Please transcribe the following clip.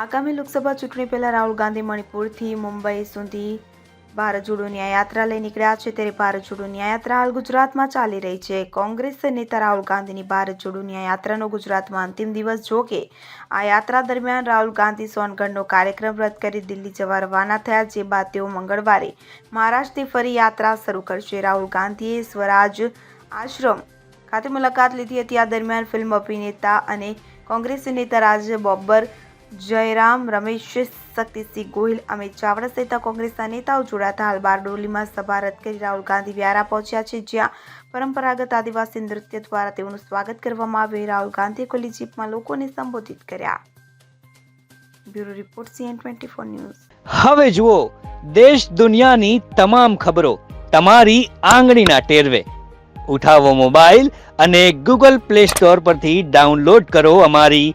આગામી લોકસભા ચૂંટણી પહેલાં રાહુલ ગાંધી મણિપુરથી મુંબઈ સુધી ભારત જોડો ન્યાયયાત્રા લઈ નીકળ્યા છે. ત્યારે ભારત જોડો ન્યાયયાત્રા હાલ ગુજરાતમાં ચાલી રહી છે. કોંગ્રેસ નેતા રાહુલ ગાંધીની ભારત જોડો ન્યાયયાત્રાનો ગુજરાતમાં અંતિમ દિવસ જો કે, આ યાત્રા દરમિયાન રાહુલ ગાંધી સોનગઢનો કાર્યક્રમ રદ કરી દિલ્હી જવા રવાના થયા, જે બાદ તેઓ મંગળવારે મહારાષ્ટ્રથી ફરી યાત્રા શરૂ કરશે. રાહુલ ગાંધીએ સ્વરાજ આશ્રમ ખાતે મુલાકાત લીધી હતી. આ દરમિયાન ફિલ્મ અભિનેતા અને કોંગ્રેસ નેતા રાજ બોબ્બર જયરામ, રમેશ, શક્તિસિંહ ગોહિલ, અમિત ચાવડા સહિત કોંગ્રેસના નેતાઓ જોડાતા હાલ બારડોલીમાં સભા રદ કરી રાહુલ ગાંધી વ્યારા પહોંચ્યા છે, જ્યાં પરંપરાગત આદિવાસી નૃત્ય દ્વારા તેઓનું સ્વાગત કરવામાં આવ્યું રાહુલ ગાંધીએ ખુલ્લી જીપમાં લોકોને સંબોધિત કર્યા. Bureau report, CN twenty four news. હવે જુઓ, દેશ દુનિયાની તમામ ખબરો તમારી આંગળીના ટેરવે. ઉઠાવો મોબાઈલ અને ગૂગલ પ્લે સ્ટોર પરથી ડાઉનલોડ કરો અમારી